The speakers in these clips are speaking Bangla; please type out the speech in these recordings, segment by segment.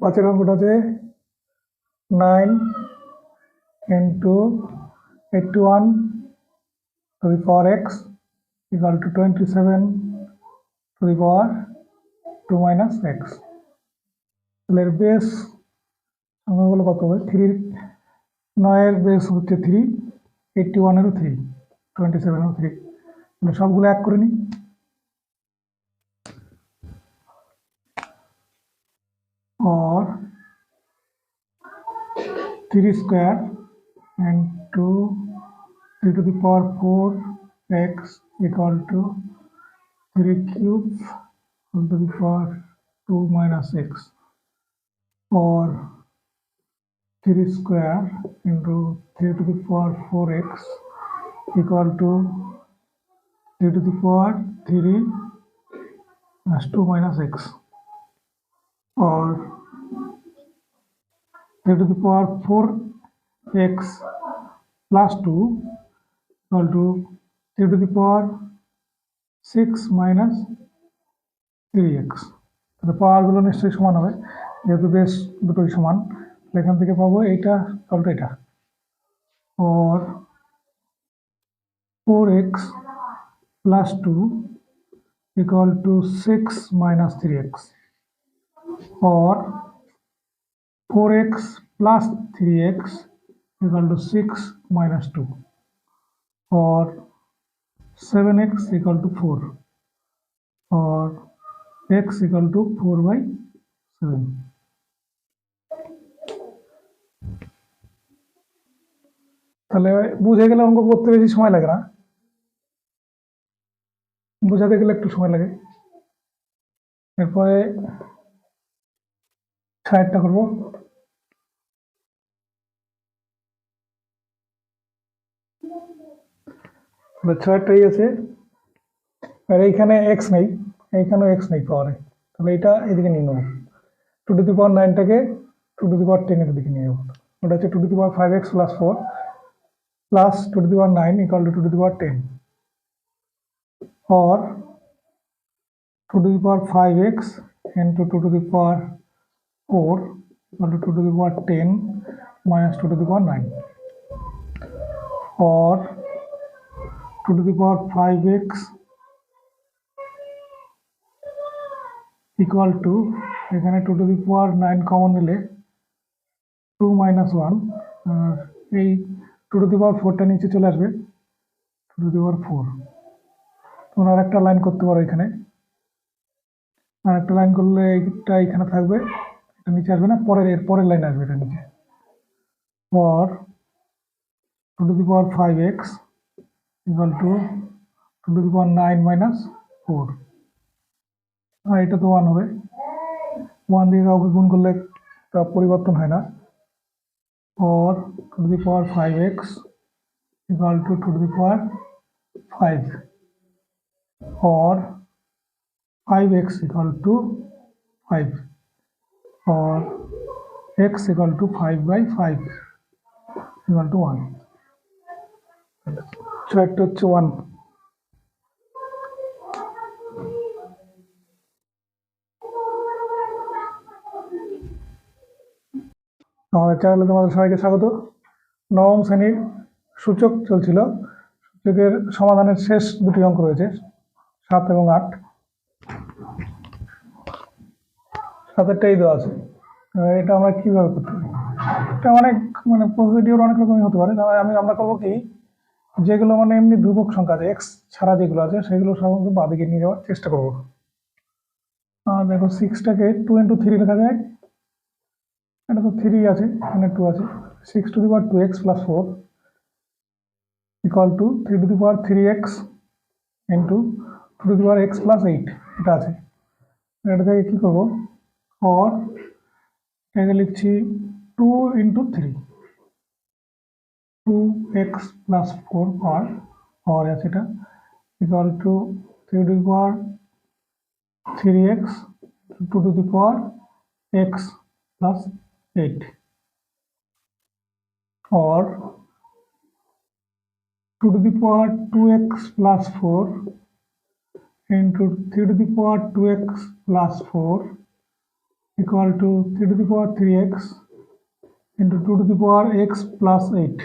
পাঁচের অঙ্কটা আছে nine into eighty one to the power x equal to twenty seven to the power two minus x তাহলে এর বেস সংখ্যাগুলো কত হবে? থ্রির নয়ের বেস হচ্ছে থ্রি এইটটি ওয়ানেরও থ্রি টোয়েন্টি সেভেনেরও থ্রি তাহলে সবগুলো এক করে নিই। or 3 square and 2 3 to the power 4 x equal to 3 cube all to the power 2 minus x or 3 square into 3 to the power 4x equal to 3 to the power 3 plus 2 minus x. or 3 to the power 4x plus 2 equal to 3 to the power 6 minus 3x তাহলে পাওয়ারগুলো নিশ্চয়ই সমান হবে যেহেতু বেশ দুটোই সমান তাহলে এখান থেকে পাবো এইটা উল্টো এটা or 4x plus 2 equal to 6 minus 3x or 4x plus 3x equal to 6 minus 2 or 7x equal to 4 or x equal to 4 by 7 তাহলে বুঝে গেলে অঙ্ক করতে বেশি সময় লাগে না বোঝাতে গেলে একটু সময় লাগে এরপরে সাইডটা করব। ছয়টাই আছে। আর এইখানে এক্স নেই। এইখানেও এক্স নেই পাওয়ারে তাহলে এটা এদিকে নিয়ে নেব। টু টু দি পাওয়ার নাইনটাকে টু টু দি পাওয়ার টেনের দিকে নিয়ে যাব ওটা হচ্ছে two to the power five x plus four plus two to the power nine equal to two to the power ten or 2 to the power 5x into 2 to the power 4 equal to 2 to the power 10 minus 2 to the power 9 or 2 to the power 5x equal to এখানে 2 to the power 9 কমন নিলে 2 minus 1 আর এই 2 to the power 4টা নিচে চলে আসবে 2 to the power 4 তোমরা আরেকটা লাইন করতে পারো এখানে আর একটা লাইন করলে এইটা এখানে থাকবে এটা নিচে আসবে না, পরের এর, পরের লাইন আসবে এটা নিচে। পর two to the power five x equal to two to the power nine minus four আর এটা তো ওয়ান হবে। ওয়ান দিয়ে কাউকে গুণ করলে তা পরিবর্তন হয় না। or two to the power five x equal to two to the power five or 5x equal to 5 or x equal to 5 by 5 equal to 1 ছয়টা হচ্ছে 1 আমাদের চ্যানেলে তোমাদের সবাইকে স্বাগত। নবম শ্রেণির সূচক চলছিল। সূচকের সমাধানের শেষ দুটি অঙ্ক রয়েছে, সাত এবং আট। সাতেরটাই দেওয়া আছে। এটা আমরা কীভাবে করতে পারি? এটা অনেক মানে প্রসিডিওর অনেক রকমই হতে পারে। তবে আমি, আমরা করব কি? যেগুলো মানে এমনি ধ্রুবক সংখ্যা আছে এক্স ছাড়া যেগুলো আছে, সেগুলো সাধারণত বাদিকে নিয়ে যাওয়ার চেষ্টা করব। আর দেখো সিক্সটাকে টু ইন্টু থ্রি লেখা যায়। এটা তো থ্রি আছে, এখানে টু আছে। Six to the power two x plus four equal to three to the power three x into two to the power x plus eight এটা আছে। এটা থেকে কী করব? Or এটাকে লিখছি two into three to x plus four power power আছে এটা equal to three to the power three x two to the power x plus eight or 2 to the power 2x plus 4 into 3 to the power 2x plus 4 equal to 3 to the power 3x into 2 to the power x plus 8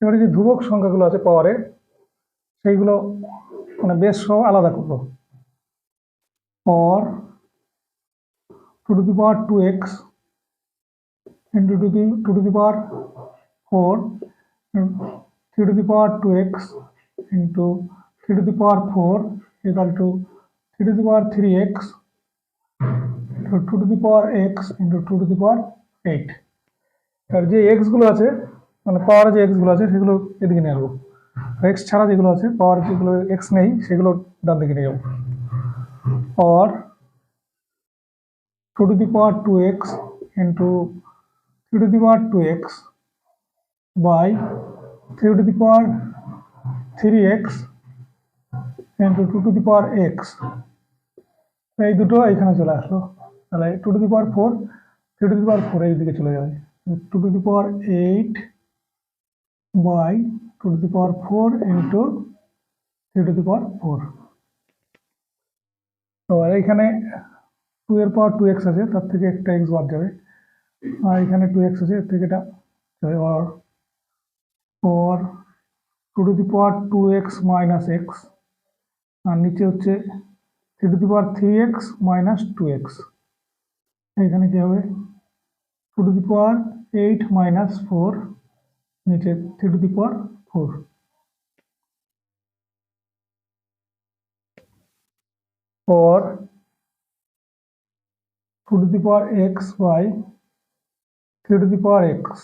এবারে যে ধ্রুবক সংখ্যাগুলো আছে পাওয়ারে সেইগুলো মানে বেশ সহ আলাদা করব or 2 to the power 2x into 2 to the, 2 to the power 4 3 to the power 2x into 3 to the power 4 equal to 3 to the power 3x to 2 to the power x into 2 to the power 8 আর যে x গুলো আছে মানে পাওয়ার যে x গুলো আছে সেগুলো এদিকে নিয়ে আসব x ছাড়া যেগুলো আছে পাওয়ার যেগুলো x নেই সেগুলো ডান দিকে নিয়ে যাব or 2 to the power 2x into 3 to the power 2x by 3 to the power 3x into 2 to the power x এই দুটো এখানে চলে আসলো তাহলে two to the power four three to the power four এই দিকে চলে যাবে। Two to the power eight by two to the power four into three to the power four তো আর এইখানে টু এর পাওয়ার টু এক্স আছে, তার থেকে একটা এক্স বাদ যাবে। আর এখানে টু এক্স আছে, এর থেকে এটা যাবে আর or two to the power to x minus x আর নিচে হচ্ছে three to the power three x minus two x এখানে কি হবে? Two to the power eight minus four নিচে three to the power four পর two to the power x by three to the power x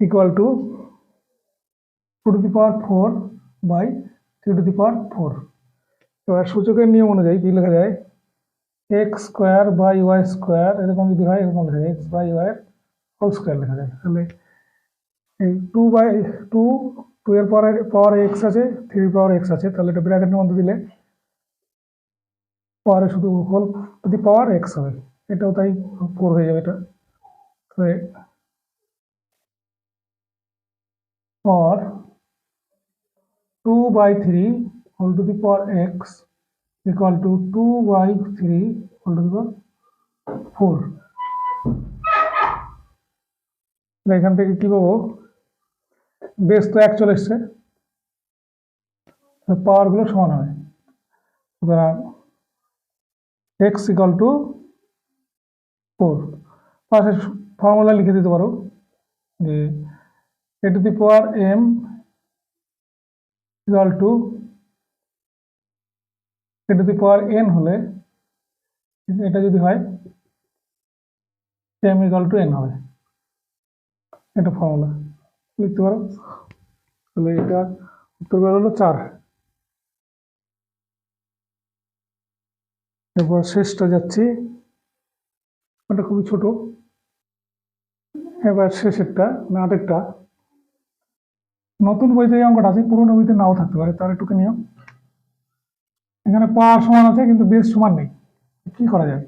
equal to two to the power four by three to the power four এবার সূচকের নিয়ম অনুযায়ী কি লেখা যায়? X square by y square এরকম যদি হয়, এরকম লেখা x by y whole square লেখা যায়। তাহলে এই টু বাই টু টু এর পরে পাওয়ার এক্স আছে থ্রি পাওয়ার এক্স আছে, তাহলে এটা ব্র্যাকেটের মধ্যে দিলে পাওয়ারে শুধু হোল যদি পাওয়ার এক্স হবে এটাও তাই ফোর হয়ে যাবে এটা। তাহলে or 2 by 3 whole to the power x equal to 2 by 3 whole to the power 4 তাহলে এখান থেকে কি পাবো? বেস তো এক চলে এসছে। পাওয়ারগুলো সমান হবে সুতরাং এক্স ইকাল টু ফোর পাশে ফর্মুলা লিখে দিতে পারো যে a to the power m equal to a to the power n হলে এটা যদি হয় এম ইকাল টু এন হবে। এটা ফর্মুলা লিখতে পারো? তাহলে এটা উত্তর বের হলো চার। এরপর শেষটা যাচ্ছি। ওটা খুবই ছোট। এবার শেষেরটা মানে আটেরটা নতুন বইতে অঙ্কটা আছে, পুরোনো বইতে নাও থাকতে পারে, তার একটুকে নিয়ম এখানে পাওয়ার সমান আছে, কিন্তু বেস সমান নেই। কি করা যায়?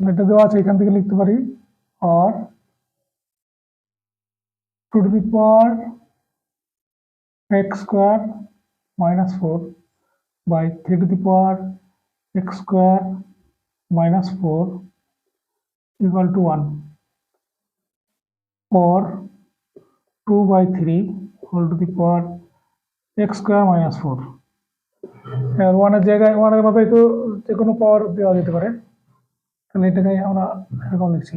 এটা দেওয়া আছে, এখান থেকে লিখতে পারি। আর two to the power x square minus four by three to the power x square minus four equal to one or 2 by 3 whole to the power x square minus 4 আর ওয়ানের জায়গায়, ওয়ানের মাথায় তো যে কোনো পাওয়ার দেওয়া যেতে পারে। তাহলে এটাকে আমরা এরকম লিখছি।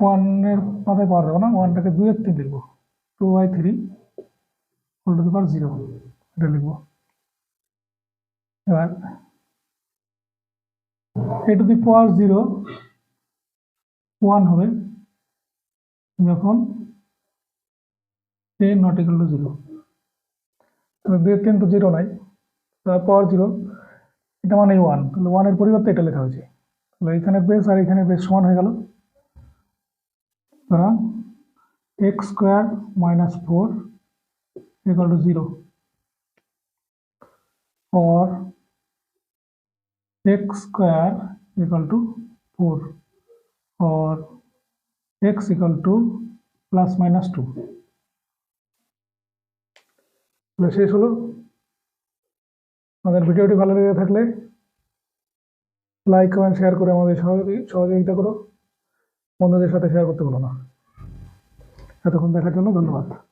ওয়ানের মাথায় পাওয়ার দেবো না, ওয়ানটাকে দুই এক তিন লিখব। Two by three whole to the zero এটা লিখব। এবার a to the power zero one হবে, যখন a not equal to zero দুই তিন তো জিরো নাই। পাওয়ার জিরো এটা মানে ওয়ান তাহলে ওয়ানের পরিবর্তে এটা লেখা হয়েছে। তাহলে এখানে বেস আর এখানে বেস সমান হয়ে গেল। সুতরাং x square minus four equal to zero or x square equal to 4 or x equal to plus minus 2 তাহলে শেষ হলো। আমাদের ভিডিওটি ভালো লেগে থাকলে লাইক কমেন্ট শেয়ার করে আমাদের সহযোগি- সহযোগিতা করো। বন্ধুদের সাথে শেয়ার করতে বলো না। এতক্ষণ দেখার জন্য ধন্যবাদ।